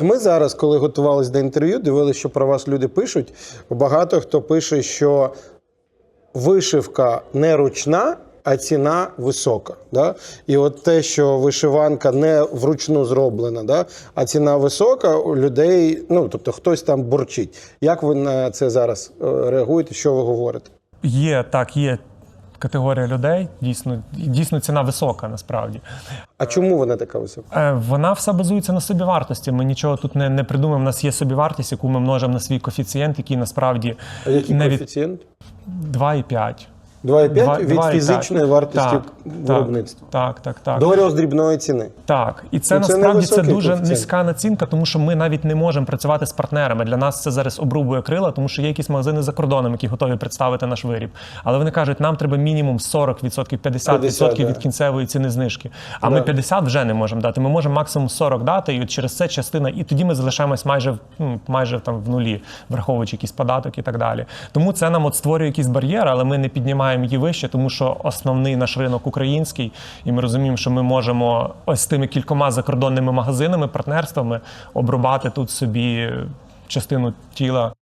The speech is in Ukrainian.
Ми зараз, коли готувалися до інтерв'ю, дивилися, що про вас люди пишуть. Багато хто пише, що вишивка не ручна, а ціна висока. Да? І от те, що вишиванка не вручну зроблена, да? а ціна висока, у людей, ну тобто хтось там бурчить. Як ви на це зараз е, реагуєте? Що ви говорите? Є так, є категорія людей. Дійсно, дійсно ціна висока насправді. А чому вона така висока? Е, Вона все базується на собівартості. Ми нічого тут не, не придумаємо. У нас є собівартість, яку ми множимо на свій коефіцієнт, який насправді А який не від коефіцієнт? 2,5. 2,5 Два- від фізичної вартості Так, виробництва. Так, так, так. До роздрібної ціни. Так, і це це насправді це дуже коефіцієнт. низька націнка, тому що ми навіть не можемо працювати з партнерами. Для нас це зараз обрубує крила, тому що є якісь магазини за кордоном, які готові представити наш виріб. Але вони кажуть, нам треба мінімум 40%, 50%, 50, від да. кінцевої ціни знижки. А ми Да. 50 вже не можемо дати. Ми можемо максимум 40 дати, і от через це частина, і тоді ми залишаємось майже ну, майже там в нулі, враховуючи якийсь податок і так далі. Тому це нам от створює якийсь бар'єр, але ми не піднімаємо її вище, тому що основний наш ринок український, і ми розуміємо, що ми можемо ось з тими кількома закордонними магазинами, партнерствами обрубати тут собі частину тіла